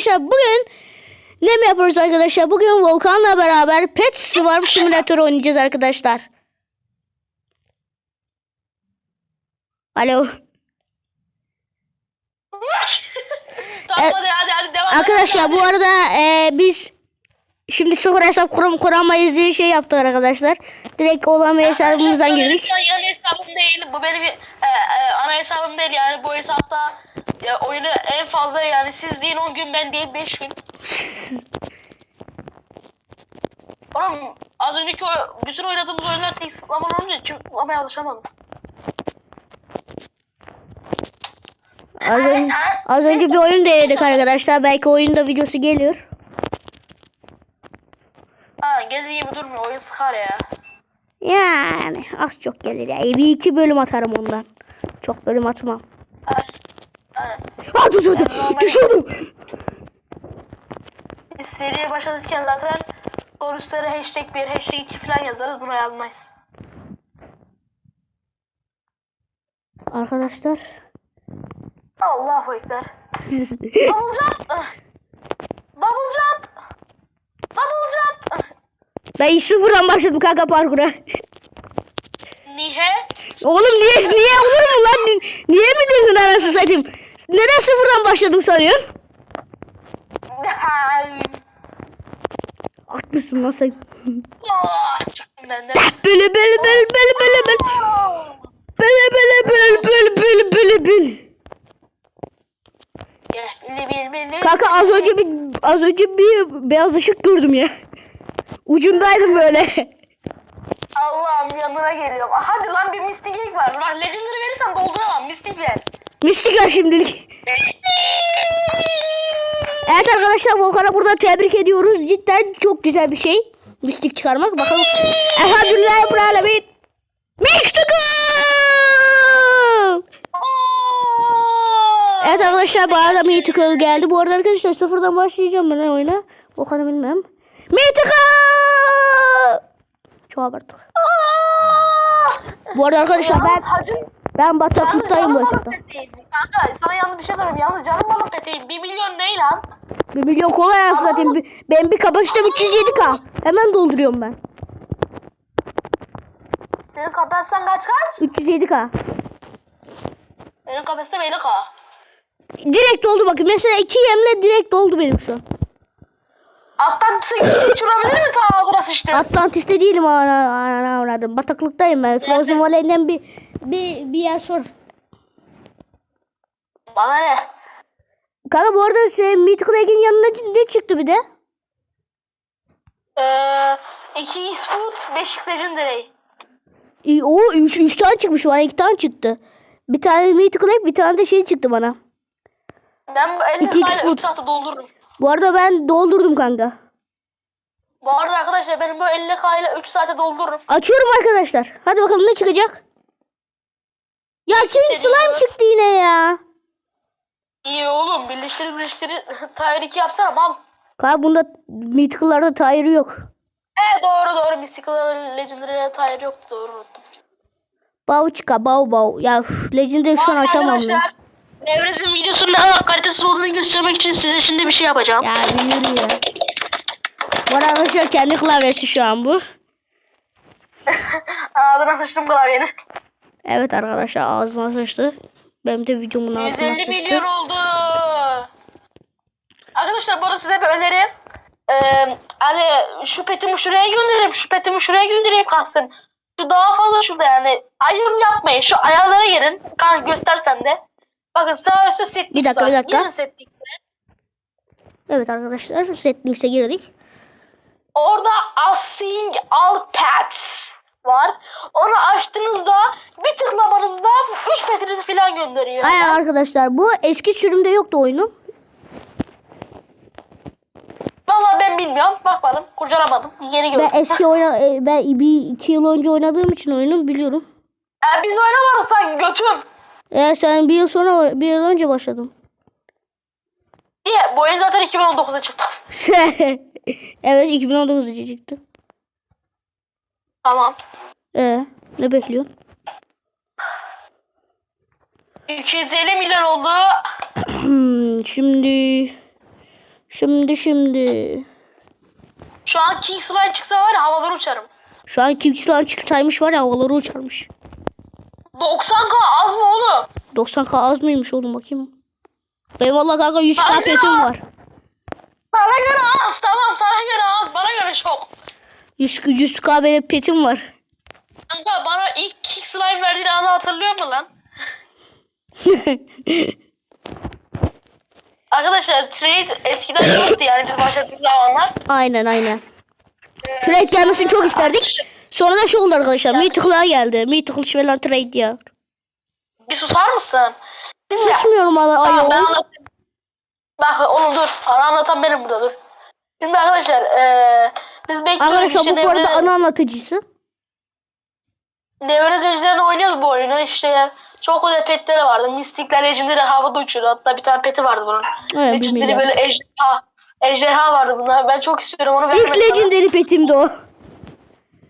arkadaşlar bugün ne mi yapıyoruz arkadaşlar? Bugün Volkan'la beraber Pet Swarm Simulator oynayacağız arkadaşlar. Alo. tamam E, hadi hadi hadi devam. Arkadaşlar hadi, bu arada e, biz şimdi sıfır hesap kuram kuramayız diye şey yaptık arkadaşlar. Direkt olan hesabımızdan girdik. Yan hesabım değil. Bu benim e, e, ana hesabım değil yani bu hesapta ya, oyunu en fazla yani siz değil 10 gün ben değil 5 gün. Oğlum az önceki o, bütün oynadığımız oyunlar tek sıklama olunca çok sıklamaya alışamadım. Az önce, az önce bir oyun denedik arkadaşlar. Belki oyunda videosu geliyor. Ha gezi gibi durmuyor oyun sıkar ya. Yani az çok gelir ya. Bir iki bölüm atarım ondan. Çok bölüm atmam. Dur, dur, dur. Düşüyordum. Biz seriye başladıkken zaten soruları hashtag 1, hashtag 2 falan yazarız buna yazmayız. Arkadaşlar. Allahu Ekber. Double jump. Double jump. Double jump. Ben sıfırdan başladım kanka parkura. Niye? Oğlum niye niye olur mu lan? Ni- Niye mi dedin anasını satayım? Neden sıfırdan başladım sanıyorsun? Haklısın lan sen. Böyle böyle böyle böyle böyle böyle. Böyle böyle böyle böyle böyle böyle böyle. Kanka az önce bir az önce bir beyaz ışık gördüm ya. Ucundaydım böyle. Allah'ım yanına geliyorum. Hadi lan bir Egg var. Lan Legendary verirsen dolduramam. Mystic ver. Mistik var şimdilik. Evet arkadaşlar Volkan'a burada tebrik ediyoruz. Cidden çok güzel bir şey. Mistik çıkarmak. Bakalım. Elhamdülillah Rabbil Alemin. Mystical! Evet arkadaşlar bana da Mythical geldi. Bu arada arkadaşlar sıfırdan başlayacağım ben oyuna. Volkan'ı bilmem. Mythical! Çok abarttık. Bu arada arkadaşlar ben. Ben bataklıktayım bu Yalnız hesapta. Kanka sana yanlış bir şey söyleyeyim. Yalnız canım balık peteğim. 1 milyon ne lan? Bir milyon kolay anasını satayım. Bir- Benim bir kapasitem 307k. Hemen dolduruyorum ben. Senin kapasiten kaç kaç? 307k. Benim kapasitem 50k. Direkt doldu bakın. Mesela iki yemle direkt doldu benim şu an. Alttan hiç uğrabilir mi ta ağzına sıçtı? Atlantis'te değilim ana ana anladım. Bataklıktayım ben. Frozen Valley'den bir bir bir yer sor. Bana ne? Kanka bu arada şey Egg'in yanına ne çıktı bir de? Ee, 2 Eastwood, 5 Legendary. İyi, O 3 3 tane çıkmış. Bana 2 tane çıktı. Bir tane Egg, bir tane de şey çıktı bana. Ben bu 50 İki kayla Eastwood. 3 saate doldururum. Bu arada ben doldurdum kanka. Bu arada arkadaşlar benim bu 50 kayla 3 saate doldururum. Açıyorum arkadaşlar. Hadi bakalım ne çıkacak? Ya King Slime çıktı yine ya. İyi oğlum birleştir birleştir. Tire 2 yapsana mal. Kanka bunda Mythical'larda tire yok. Ee doğru doğru Mystical Legendary'e Tire yoktu doğru unuttum. Bauçka, bau bau. Ya üf, Legendary şu an açamam ya. Nevres'in videosunun ne kadar kalitesiz olduğunu göstermek için size şimdi bir şey yapacağım. Ya bir yürü ya. Bu arada arkadaşlar kendi klavyesi şu an bu. Ağzına sıçtım klavyeni. Evet arkadaşlar ağzına sıçtı. Benim de videomun ağzına 150 sıçtı. milyon oldu. Arkadaşlar bu arada size bir öneri. Ee, hani şu petimi şuraya göndereyim, şu petimi şuraya göndereyim kalsın. Şu daha fazla şurada yani. Ayrım yapmayın. Şu ayarlara girin. Kan göstersen de. Bakın sağ üstte setting Bir dakika, var. bir dakika. Girin setting'e. Evet arkadaşlar settings'e girdik. Orada Async All Pets var. Onu açtığınızda bir tıklamanızda 3 petinizi falan gönderiyor. Aynen arkadaşlar bu eski sürümde yoktu oyunun. Vallahi ben bilmiyorum. Bakmadım. Kurcalamadım. Yeni gördüm. Ben eski oyna e, ben bir iki yıl önce oynadığım için oyunu biliyorum. Ee, biz oynamadık sanki götüm. E sen bir yıl sonra bir yıl önce başladın. Niye? Bu oyun zaten 2019'da çıktı. evet 2019'da çıktı. Tamam. E ne bekliyorsun? 250 milyon oldu. Şimdi Şimdi şimdi. Şu an King Slime çıksa var ya havalara uçarım. Şu an kimçiler çıktaymış var ya havaları uçarmış. 90k az mı oğlum? 90k az mıymış oğlum bakayım. Benim valla kanka 100k Aynen. petim var. Sana göre az tamam sana göre az bana göre çok. 100, 100k benim petim var. Kanka bana ilk Slime verdiğin anı hatırlıyor musun lan? Arkadaşlar trade eskiden yoktu yani biz başladığımız zamanlar. aynen aynen. Trade gelmesini çok isterdik. Sonra da şey oldu arkadaşlar. Mythical'a geldi. Mythical falan trade ya. Bir susar mısın? Şimdi, Susmuyorum hala Tamam ben ayol. anlatayım. Bak oğlum dur. Ana anlatan benim burada dur. Şimdi arkadaşlar eee biz bekliyoruz Arkadaşlar işte bu bu arada Nevre, ana anlatıcısı. Nevrez önceden oynuyordu bu oyunu işte çok öyle petleri vardı. Mistikler, legendary havada uçuyordu. Hatta bir tane peti vardı bunun. Evet, Legendary bilmiyorum. böyle ejderha. Ejderha vardı bunlar. Ben çok istiyorum onu İlk legendary petimdi o.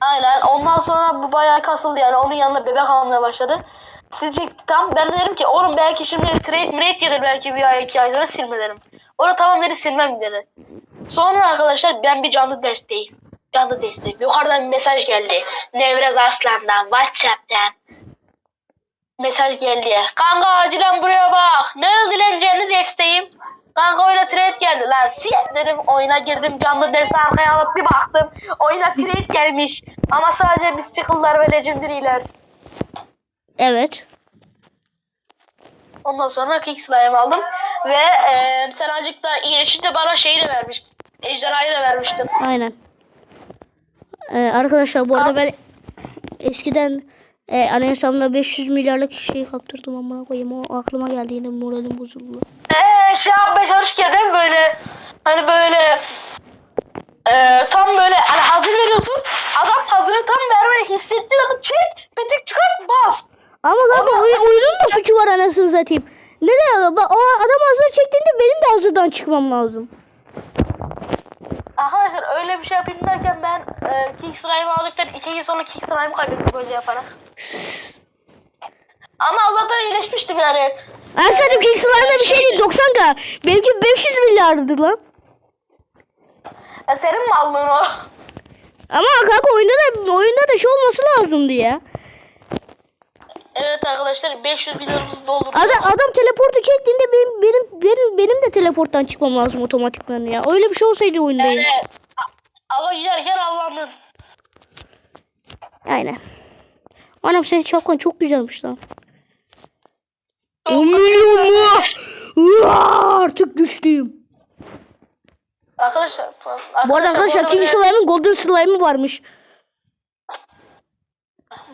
Aynen. Ondan sonra bu bayağı kasıldı yani. Onun yanına bebek almaya başladı. Sizce tam ben dedim ki oğlum belki şimdi trade mrate gelir belki bir ay iki ay sonra silme dedim. Onu tamam dedi silmem dedi. Sonra arkadaşlar ben bir canlı desteği. Canlı destek. Yukarıdan bir mesaj geldi. Nevrez Aslan'dan, Whatsapp'tan. Mesaj geldi. Kanka acilen buraya bak. Ne canlı desteğim? Kanka oyuna trade geldi lan. Siyah dedim oyuna girdim canlı desteği arkaya alıp bir baktım. Oyuna trade gelmiş. Ama sadece Mystical'lar ve Legendary'ler. Evet. Ondan sonra Kick Slime aldım. Ve eee sen azıcık da iyileşince bana şeyi de vermiştin. Ejderhayı da vermiştin. Aynen. Ee, arkadaşlar bu arada ben eskiden e, anayasamda 500 milyarlık şey kaptırdım amına koyayım. O aklıma geldi yine moralim bozuldu. Eee şey yapmaya çalışırken değil mi böyle hani böyle eee tam böyle hani hazır veriyorsun. Adam hazırı tam vermeyi hissettiriyordu. Çek, petik çıkart bas. Ama Ama- oyun, oyunun da suçu var anasını satayım. Neden? Bak, O adam hazır çektiğinde benim de hazırdan çıkmam lazım. Arkadaşlar öyle bir şey yapayım derken ben eee Kick Slime'ı aldıktan iki gün sonra Kick Slime'ı kaybettim böyle yaparak. Ama Allah'tan iyileşmiştim yani. Ben satayım King Slime'da bir şey değil 90k. Benimki 500 milyardı lan. Mi aldın o? Ama kanka oyunda da oyunda da şey olması lazımdı ya. Evet arkadaşlar 500 milyonumuzu doldurduk. Adam, adam teleportu çektiğinde benim benim benim benim de teleporttan çıkmam lazım otomatikman ya. Öyle bir şey olsaydı oyunda. ya. Evet. Ama giderken avlandın. Aynen. Anam senin şapkan çok güzelmiş lan. Umulum mu? Uaa, Artık güçlüyüm. Arkadaşlar, Bu arada arkadaşlar King Slime'ın Golden Slime'ı varmış.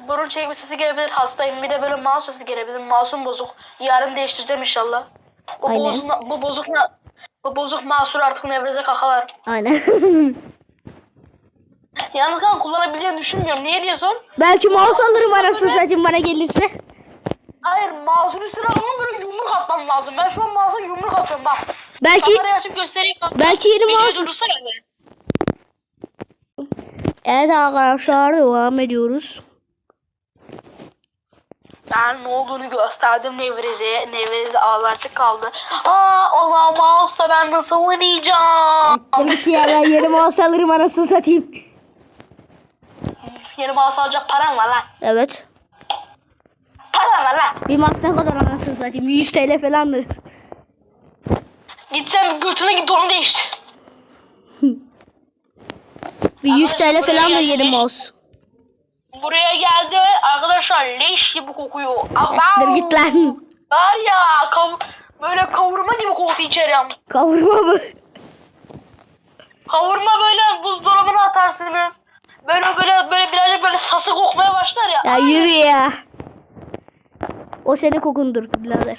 Burun çekme sesi gelebilir. Hastayım. Bir de böyle mouse sesi gelebilir. Mouse'um bozuk. Yarın değiştireceğim inşallah. Bu Aynen. bozuk, bu bozuk, bu bozuk mouse'u artık nevreze kakalar. Aynen. Yalnız kan kullanabileceğini düşünmüyorum. Niye diye sor. Belki mouse alırım arasını satayım bana gelirse. Hayır mouse'un üstüne ama böyle yumruk atmam lazım. Ben şu an mouse'a yumruk atıyorum bak. Belki Kamerayı açıp göstereyim. kanka. belki yeni mouse. Evet arkadaşlar devam ediyoruz. Ben ne olduğunu gösterdim Nevriz'e. Nevriz ağlarcık kaldı. Aa o mouse'la ben nasıl oynayacağım? Git ya ben yeni mouse alırım arasını satayım. Yeni mouse alacak param var lan. Evet. Lan. Bir ne kadar anasını satayım? 100 TL falandır. Git sen götüne git onu değiştir. Bir 100 TL falandır yeni mouse. Buraya geldi arkadaşlar leş gibi kokuyor. Dur git lan. Var ya kav böyle kavurma gibi koktu içeri. Kavurma mı? Kavurma böyle buzdolabına atarsınız. Böyle böyle böyle birazcık böyle sası kokmaya başlar ya. Ya yürü ya. O senin kokundur birader.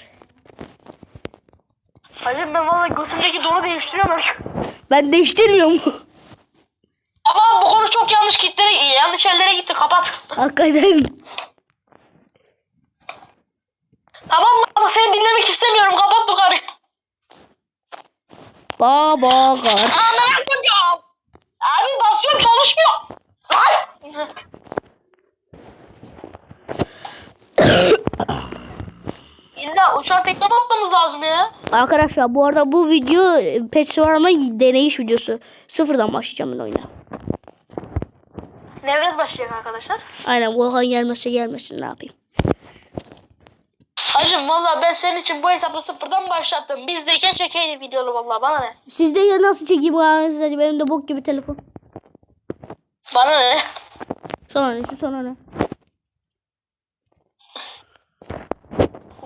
Hayır ben valla götümdeki donu değiştiriyorum. Ben değiştirmiyorum. Ama bu konu çok yanlış kitlere, yanlış yerlere gitti. Kapat. Hakikaten. Tamam mı? Ama seni dinlemek istemiyorum. Kapat bu karı. Baba kar. Anlamak ya. Abi basıyorum çalışmıyor. Lan. illa uçan tekne atmamız lazım ya. Arkadaşlar bu arada bu video e, Pet Solar'ma deneyiş videosu. Sıfırdan başlayacağım ben oyuna. Nevret başlayacak arkadaşlar. Aynen Volkan gelmezse gelmesin ne yapayım. Hacım valla ben senin için bu hesapla sıfırdan başlattım. Bizdeyken çekeydim videolu valla bana ne? Sizde ya nasıl çekeyim anasını benim de bok gibi telefon. Bana ne? Sonra ne sonra ne?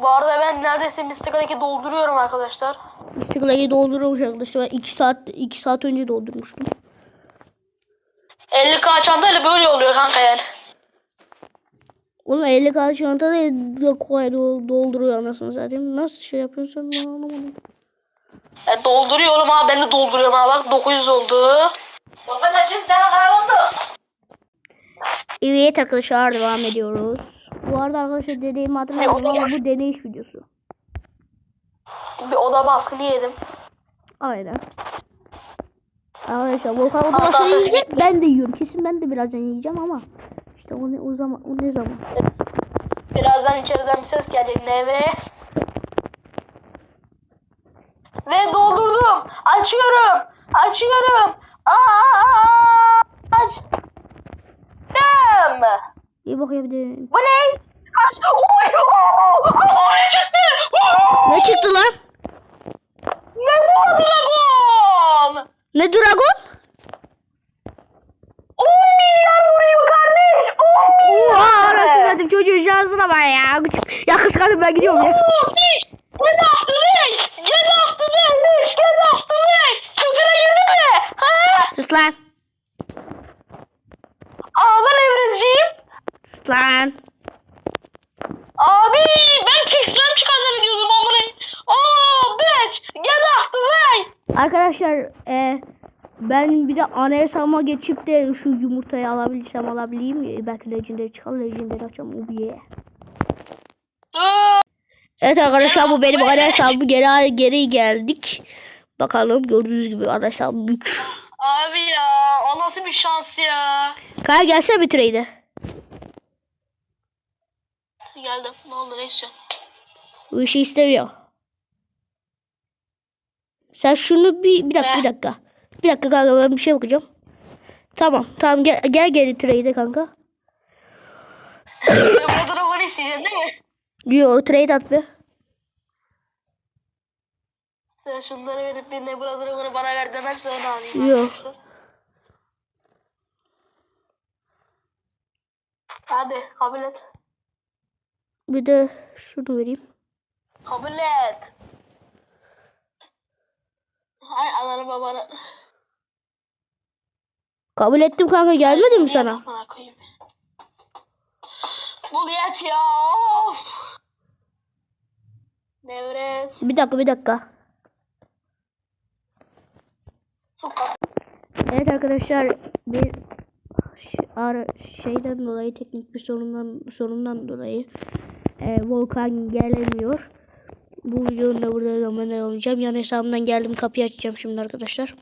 Bu arada ben neredeyse Mystica'daki dolduruyorum arkadaşlar. Istiklal'i doldurmuş arkadaşlar. Ben 2 saat 2 saat önce doldurmuştum. 50k çantayla böyle oluyor kanka yani. Oğlum 50 kağıt çanta da kolay do- dolduruyor anasını zaten. Nasıl şey yapıyorsun ben anlamadım. E, dolduruyor oğlum ha ben de dolduruyorum ha bak 900 oldu. Baba taşım sana kayboldu. Evet arkadaşlar devam ediyoruz. Bu arada arkadaşlar dediğimi hatırlamıyorum ama bu deneyiş videosu. Bir oda baskını yedim. Aynen. Arkadaşlar Volkan o da Hatta nasıl sesi yiyecek? Ben de yiyorum. Kesin ben de birazdan yiyeceğim ama işte o ne o zaman o ne zaman? Birazdan içeriden bir ses gelecek Nevres. Ve doldurdum. Açıyorum. Açıyorum. Aa, açtım. İyi de. Bu ne? Kaç? Ne çıktı? Ne çıktı lan? Ne bu dragon? Ne dragon? 10 milyar vuruyor kardeş. 10 milyar. Oha arasını dedim çocuğun şansına bak ya. Ya kıskandım ben gidiyorum ya. Oo, Fiş. Get after me. Get after me. Fiş. Get after me. Küfüre girdi mi? Ha? Sus lan. Ağlan Emre'ciğim. Lan. Abi ben kişiden çıkaracağını diyordum amına. Oo bitch. Get after me. Arkadaşlar e, ben bir de anayasama geçip de şu yumurtayı alabilirsem alabileyim. E, belki legendary çıkar. Legendary açacağım. Oh yeah. Evet arkadaşlar bu benim anayasam. Geri, geri geldik. Bakalım gördüğünüz gibi anayasam büyük. Abi ya o nasıl bir şans ya. Kaya gelsene bir trade'e. Geldim. Ne oldu ne istiyorsun? Bu işi istemiyor. Sen şunu bir, bir dakika bir dakika. Bir dakika kanka ben bir şey bakacağım. Tamam tamam gel gel geri trade'e kanka. Dragon isteyeceksin değil mi? Yo trade at be. Sen şunları verip bir ne bu dragon'u bana ver demezse onu alayım. Yok. arkadaşlar. Hadi kabul et. Bir de şunu vereyim. Kabul et. Hay ananı babanı. Kabul ettim kanka gelmedi mi sana? Bul yet ya. Of. Nevres. Bir dakika bir dakika. Evet arkadaşlar bir şeyden dolayı teknik bir sorundan sorundan dolayı e, Volkan gelemiyor. Bu videonun da burada zamanla olacağım. Yan hesabımdan geldim kapıyı açacağım şimdi arkadaşlar.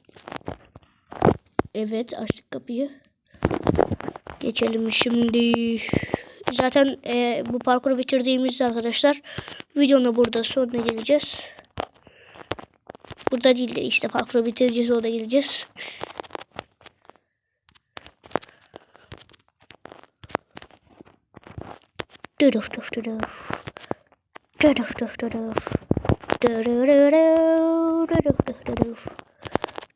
Evet açtık kapıyı. Geçelim şimdi. Zaten e, bu parkuru bitirdiğimizde arkadaşlar videonun da burada sonuna geleceğiz. Burada değil de işte parkuru bitireceğiz orada geleceğiz.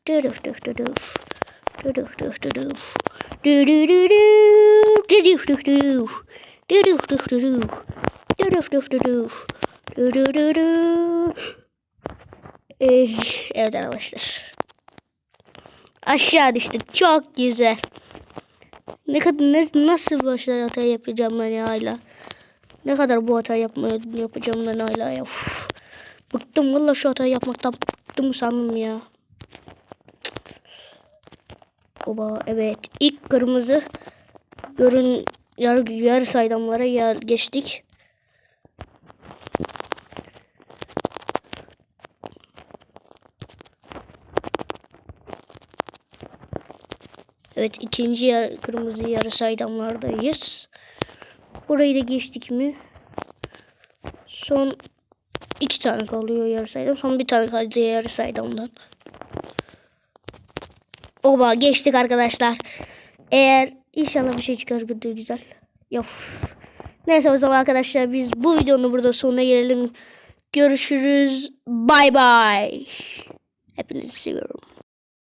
Duduf duf duduf. Duduf duf duduf. Dudududu. Ne kadar bu hata yapmaya yapacağım ben hala ya. Uf. Bıktım valla şu hata yapmaktan bıktım sandım ya. Oba evet ilk kırmızı görün yar, yarı saydamlara yer geçtik. Evet ikinci yer, kırmızı yarı saydamlardayız. Burayı da geçtik mi? Son tane kalıyor yarı sayıdan. Son bir tane kaldı yarı sayıdan. Oba geçtik arkadaşlar. Eğer inşallah bir şey çıkar güzel güzel. Yok. Neyse o zaman arkadaşlar biz bu videonun burada sonuna gelelim. Görüşürüz. Bay bay. Hepinizi seviyorum.